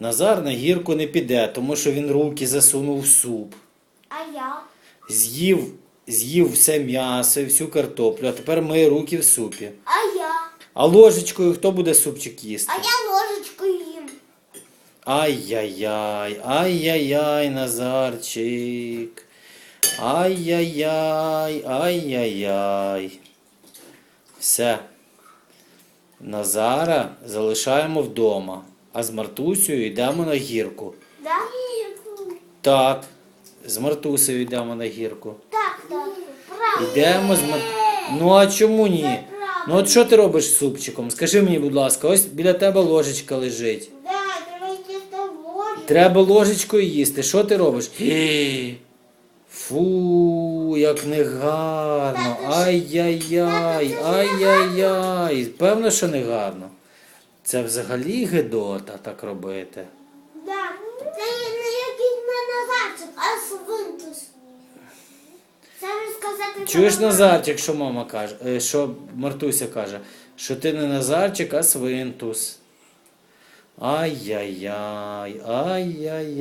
Назар на гірку не піде, тому що він руки засунув в суп. А я? З'їв, з'їв все м'ясо і всю картоплю, а тепер миє руки в супі. А я? А ложечкою хто буде супчик їсти? А я ложечкою їм. Ай-яй-яй, ай-яй-яй, Назарчик. Ай-яй-яй, ай-яй-яй. Все. Назара залишаємо вдома, а з Мартусею йдемо на гірку. Да? Так, з Мартусею йдемо на гірку. Так, так. Правда. Йдемо з Мар... Ну а чому ні? Ну от що ти робиш з супчиком? Скажи мені, будь ласка, ось біля тебе ложечка лежить. Да, треба їсти ложечкою. Треба ложечкою їсти. Що ти робиш? Фу, як негарно. Ай-яй-яй, ай-яй-яй. Певно, що негарно. Це взагалі гидота так робити. Да. Це не якийсь не назарчик, а свинтус. Це розказати. Чуєш Назарчик, що мама каже, е, що Мартуся каже, що ти не Назарчик, а свинтус. Ай-яй-яй, ай-яй-яй.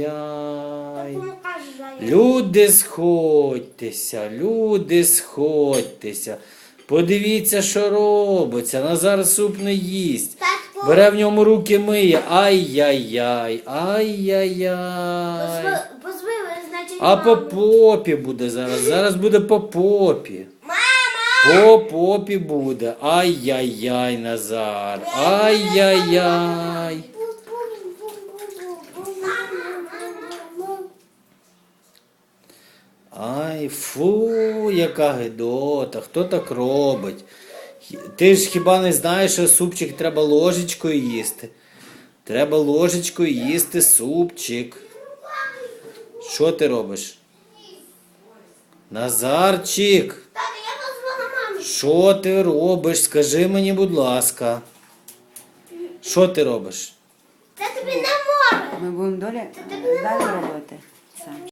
Люди сходьтеся, люди сходьтеся. Подивіться, що робиться. Назар суп не їсть. Бере в ньому руки миє. Ай-яй-яй, ай-яй-яй. значить, А по попі буде зараз. Зараз буде по попі. Мама! По попі буде. Ай-яй-яй, Назар. Ай-яй-яй. Ай, фу, яка гидота, хто так робить? Ти ж хіба не знаєш, що супчик треба ложечкою їсти? Треба ложечкою їсти супчик. Що ти робиш? Назарчик, що ти робиш? Скажи мені, будь ласка. Що ти робиш? Це тобі не море. Ми будемо долі, далі робити.